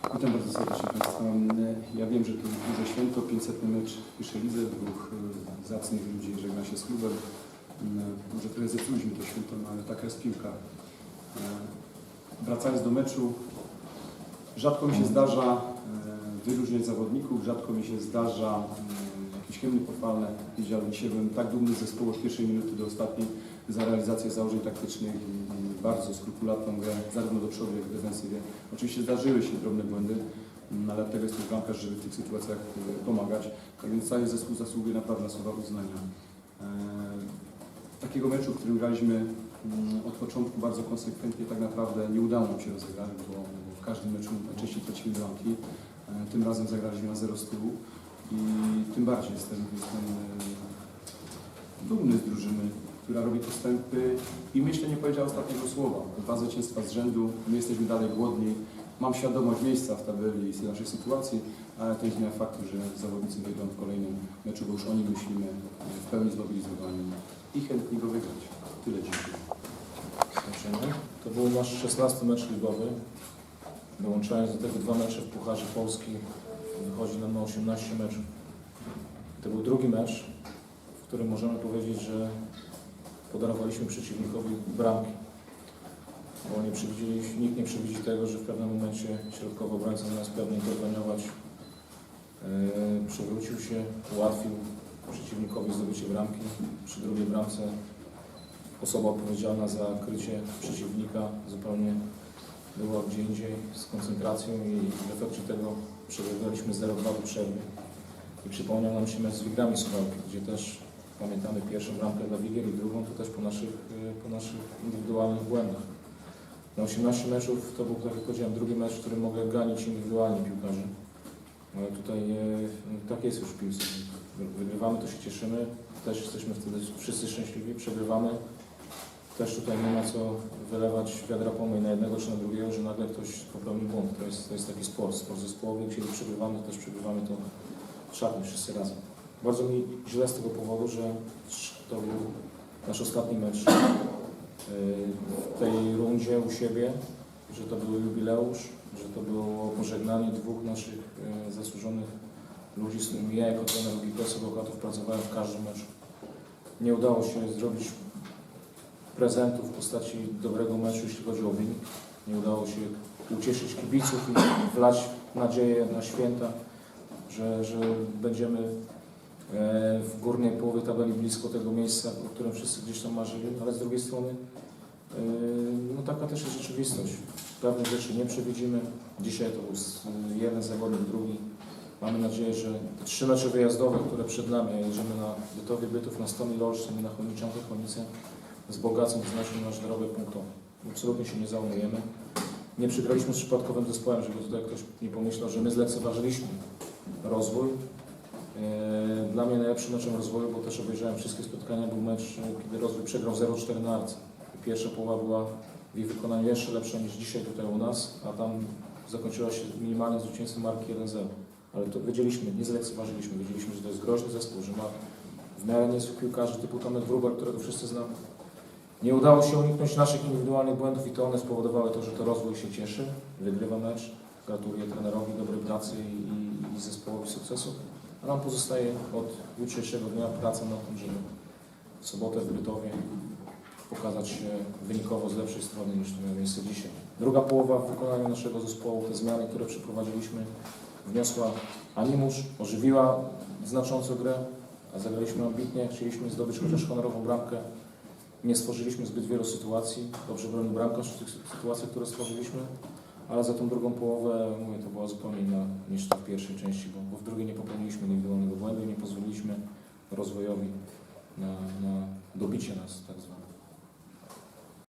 Witam bardzo serdecznie Państwa. Ja wiem, że to jest duże święto, 500 mecz w pierwszej lidze, dwóch e, zacnych ludzi żegna się z klubem. Mm, Może trochę zepsuliśmy to święto, no ale taka jest piłka. E, Wracając do meczu, rzadko mi się zdarza e, wyróżniać zawodników, rzadko mi się zdarza jakieś hymny pochwalne, ale dzisiaj byłem tak dumny z zespołu od pierwszej minuty do ostatniej za realizację założeń taktycznych bardzo skrupulatną grę, zarówno do przodu, jak i w defensywie. Oczywiście zdarzyły się drobne błędy, mm, ale tego jest też bramkarz, żeby w tych sytuacjach e, pomagać. Tak więc cały zespół zasługuje naprawdę na słowa uznania. E, Takiego meczu, w którym graliśmy mm, od początku bardzo konsekwentnie, tak naprawdę nie udało nam się rozegrać, bo w każdym meczu najczęściej tracimy bramki. E, Tym razem zagraliśmy na 0 z tyłu i tym bardziej jestem, jestem dumny z drużyny, która robi postępy i myślę nie powiedziała ostatniego słowa. Dwa zwycięstwa z rzędu, my jesteśmy dalej głodni. Mam świadomość miejsca w tabeli i naszej sytuacji, ale to nie zmienia faktu, że zawodnicy wyjdą w kolejnym meczu, bo już o nim myślimy, w pełni zmobilizowani i chętni go wygrać. Tyle dziękuję. To był nasz 16 mecz ligowy. Dołączając do tego dwa mecze w Pucharze Polski, wychodzi nam na 18 meczów. To był drugi mecz, w którym możemy powiedzieć, że podarowaliśmy przeciwnikowi bramki. Bo nie nikt nie przewidzi tego, że w pewnym momencie środkowy obrońca zamiast pewnie interweniować yy, przewrócił się, ułatwił przeciwnikowi zdobycie bramki. Przy drugiej bramce osoba odpowiedzialna za krycie przeciwnika zupełnie była gdzie indziej z koncentracją i w efekcie tego przegraliśmy 0-2 do przerwy. I przypomniał nam się mecz z Wigrami gdzie też pamiętamy pierwszą bramkę dla Wigier i drugą to też po naszych, y, po naszych indywidualnych błędach. Na 18 meczów to był, tak jak powiedziałem, drugi mecz, w którym mogę ganić indywidualnie piłkarzy. Ale tutaj y, tak jest już w piłce. Wygrywamy, to się cieszymy, też jesteśmy wtedy wszyscy szczęśliwi, przegrywamy, też tutaj nie ma co wylewać wiadra pomyj na jednego czy na drugiego, że nagle ktoś popełni błąd. To jest, to jest taki sport, sport zespołowy. Kiedy przegrywamy, też przegrywamy to w szatni wszyscy razem. Bardzo mi źle z tego powodu, że to był nasz ostatni mecz yy, w tej rundzie u siebie, że to był jubileusz, że to było pożegnanie dwóch naszych yy, zasłużonych ludzi, z którymi ja jako trener UGPS Bełchatów pracowałem w każdym meczu. Nie udało się zrobić prezentów w postaci dobrego meczu, jeśli chodzi o wynik. Nie udało się ucieszyć kibiców i wlać nadzieję na święta, że, że będziemy e, w górnej połowie tabeli blisko tego miejsca, o którym wszyscy gdzieś tam marzyli, ale z drugiej strony e, no taka też jest rzeczywistość. Pewnych rzeczy nie przewidzimy. Dzisiaj to był jeden zawodnik, drugi. Mamy nadzieję, że te trzy mecze wyjazdowe, które przed nami, jedziemy na Bytowie Bytów, na Stony Olsztyn na Chomniczankę Chomnice, wzbogacą znacznie nasz dorobek punktowy. Absolutnie się nie załamujemy. Nie przegraliśmy z przypadkowym zespołem, żeby tutaj ktoś nie pomyślał, że my zlekceważyliśmy rozwój. Dla mnie najlepszym meczem rozwoju, bo też obejrzałem wszystkie spotkania, był mecz, e, kiedy rozwój przegrał 0-4 na Arce. Pierwsza połowa była w ich wykonaniu jeszcze lepsza niż dzisiaj tutaj u nas, a tam zakończyła się minimalnym zwycięstwem marki 1-0. Ale to wiedzieliśmy, nie zlekceważyliśmy, wiedzieliśmy, że to jest groźny zespół, że ma w miarę niezłych piłkarzy typu Tomek Wróbel, którego wszyscy znamy. Nie udało się uniknąć naszych indywidualnych błędów i to one spowodowały to, że to rozwój się cieszy, wygrywa mecz. Gratuluję trenerowi dobrej pracy i, i zespołowi sukcesu. A nam pozostaje od jutrzejszego dnia praca nad tym, żeby w sobotę w Bytowie pokazać się wynikowo z lepszej strony niż to miało miejsce dzisiaj. Druga połowa w wykonaniu naszego zespołu, te zmiany, które przeprowadziliśmy, wniosła animusz, ożywiła znacząco grę, a zagraliśmy ambitnie, chcieliśmy zdobyć chociaż honorową bramkę. Nie stworzyliśmy zbyt wielu sytuacji. Dobrze bronił bramkarz w tych sytuacjach, które stworzyliśmy, ale za tą drugą połowę, mówię, to była zupełnie inna niż to w pierwszej części, bo, bo w drugiej nie popełniliśmy indywidualnego błędu nie pozwoliliśmy rozwojowi na, na dobicie nas tak zwane.